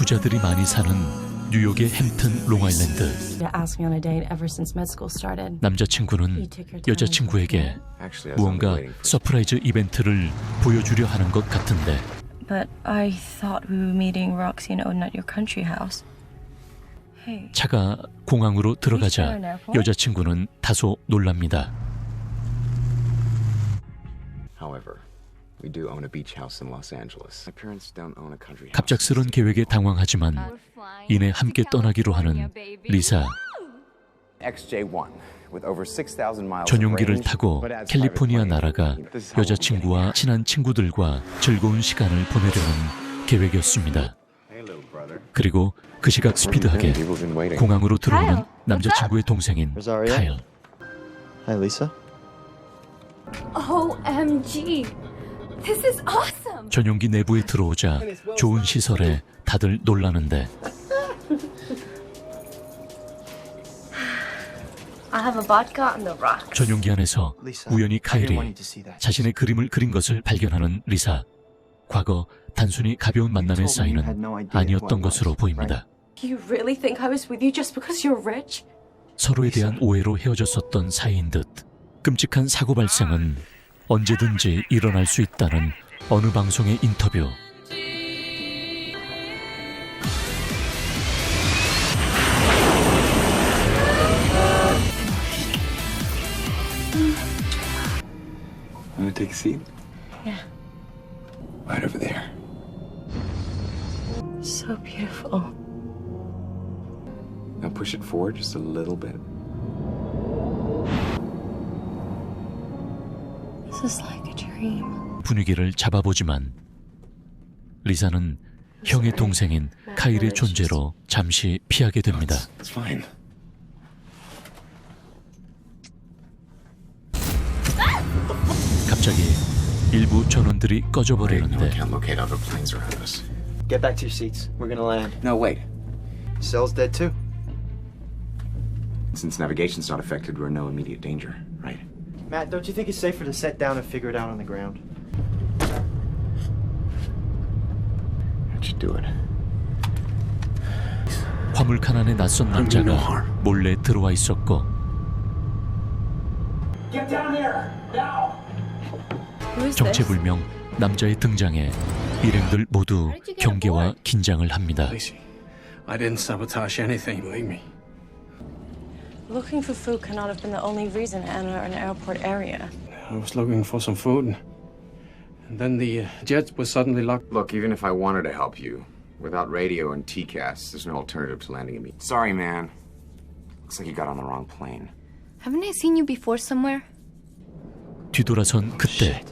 부자들이 많이 사는 뉴욕의 햄튼 롱아일랜드. 남자친구는 여자친구에게 무언가 서프라이즈 이벤트를 보여주려 하는 것 같은데 But I thought we were meeting Roxy and Odin at your country house. Hey, 차가 공항으로 들어가자 여자친구는 다소 놀랍니다. However, we do own a beach house in Los Angeles. My parents don't own a country house. 갑작스런 계획에 당황하지만 이내 함께 떠나기로 하는 리사. XJ1 with over 6,000 miles 전용기를 타고 캘리포니아 나라가 여자친구와 친한 친구들과 즐거운 시간을 보내려는 계획이었습니다. 그리고 그 시각 스피드하게. 공항으로 들어오는 남자친구의 동생인? 카일. Hi, Lisa. OMG! This is awesome! 전용기 내부에 들어오자 좋은 시설에 다들 놀라는데 I have a vodka on the rocks. 전용기 안에서. 우연히 카일이 you to see that. 자신의 그림을 그린 것을 발견하는 리사. 과거 단순히 가벼운 만남의 사이는 아니었던 것으로 보입니다. You really think I was with you just because you're rich? 서로에 대한 오해로 헤어졌었던 사이인 듯 끔찍한 사고 발생은 언제든지 일어날 수 있다는 어느 방송의 인터뷰. Want to take a seat? Yeah. Right over there. So beautiful. Now push it forward just a little bit. 분위기를 잡아보지만 리사는 형의 동생인 카일의 존재로 잠시 피하게 됩니다. 갑자기 일부 전원들이 꺼져버리는데. Get back to your seats. We're gonna land. No, wait. Cell's dead too. Since navigation's not affected, we're in no immediate danger? Matt, don't you think it's safer to set down and figure it out on the ground? How'd you do it? 화물칸 안에 낯선 남자가 몰래 들어와 있었고 Who is this? 정체불명 남자의 등장에 일행들 모두 경계와 긴장을 합니다. I didn't sabotage anything, believe me. Looking for food cannot have been the only reason to enter an airport area. I was looking for some food, and then the uh, jet was suddenly locked. Look, even if I wanted to help you, without radio and TCAS, there's no alternative to landing a meet. Sorry, man. Looks like you got on the wrong plane. Haven't I seen you before somewhere? 뒤돌아선 그때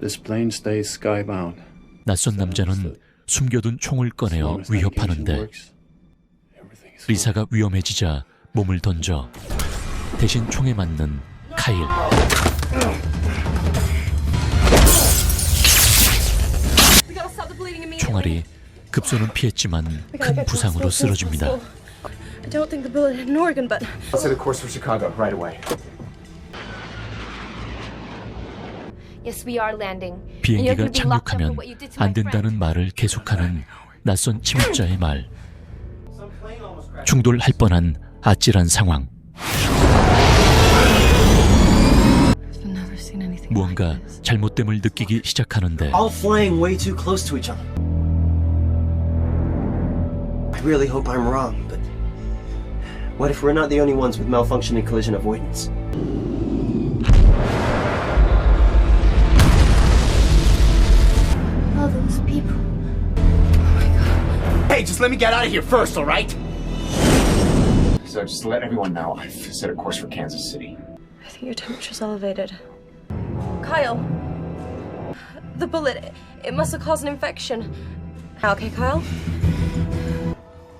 This plane stays skybound. 낯선 남자는 숨겨둔 총을 꺼내어 위협하는데 리사가 위험해지자 몸을 던져 대신 총에 맞는 카일. 총알이 급소는 피했지만 큰 부상으로 쓰러집니다. I don't think the bullet hit an organ, but Let's set a course for Chicago right away. Yes, we are landing. 비행기가 착륙하면 안 된다는 말을 계속하는 낯선 침입자의 말. 충돌할 뻔한 아찔한 상황. I've never seen anything 무언가. 잘못됨을 느끼기 시작하는데 All flying way too close to each other. I really hope I'm wrong, but what if we're not the only ones with malfunctioning collision avoidance? All those people. Hey, just let me get out of here first, all right? So just to let everyone know, I've set a course for Kansas City. I think your temperature's elevated. Kyle! The bullet, it must have caused an infection. Okay, Kyle?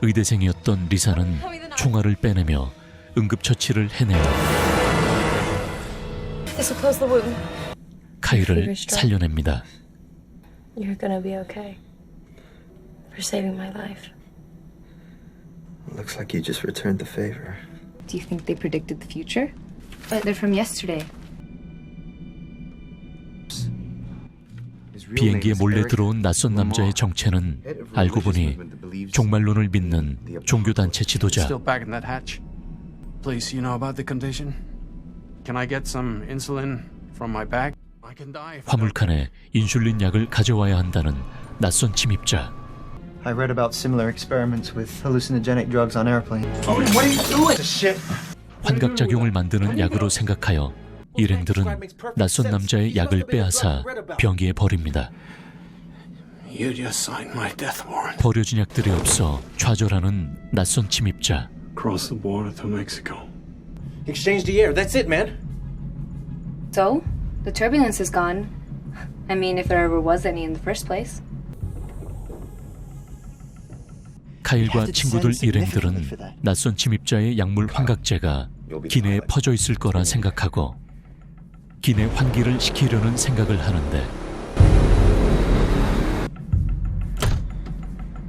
의대생이었던 리사는 총알을 빼내며 응급처치를 해내어 This will close the wound. 카일을 살려냅니다. You're gonna be okay. For saving my life. Looks like you just returned the favor. Do you think they predicted the future? But they're from yesterday. 비행기에 몰래 들어온 낯선 남자의 정체는 알고 보니 종말론을 믿는 종교 단체 지도자 Still back in that hatch. Please, you know about the condition? Can I get some insulin from my bag? 화물칸에 인슐린 약을 가져와야 한다는 낯선 침입자 I read about similar experiments with hallucinogenic drugs on airplanes. 환각작용을 만드는 약으로 생각하여 일행들은 낯선 남자의 약을 빼앗아 병기에 버립니다. You just signed my death warrant. 버려진 약들이 없어 좌절하는 낯선 침입자 Cross the border to Mexico. Exchange the air. That's it, man. So, the turbulence is gone. I mean, if there ever was any in the first place. 카일과 친구들 일행들은 낯선 침입자의 약물 환각제가 기내에 퍼져 있을 거라 생각하고 기내 환기를 시키려는 생각을 하는데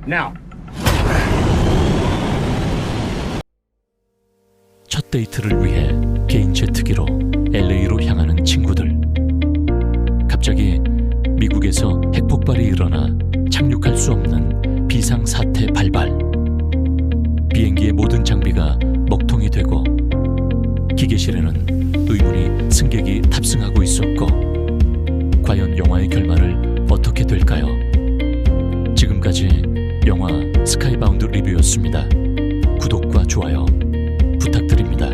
Now. 첫 데이트를 위해 개인 제트기로 LA로 향하는 친구들. 갑자기 미국에서 핵폭발이 일어나 착륙할 수 없는 비상 사태 발발. 비행기의 모든 장비가 먹통이 되고 기계실에는 의문이 승객이 탑승하고 있었고 과연 영화의 결말을 어떻게 될까요? 지금까지 영화 스카이바운드 리뷰였습니다. 구독과 좋아요 부탁드립니다.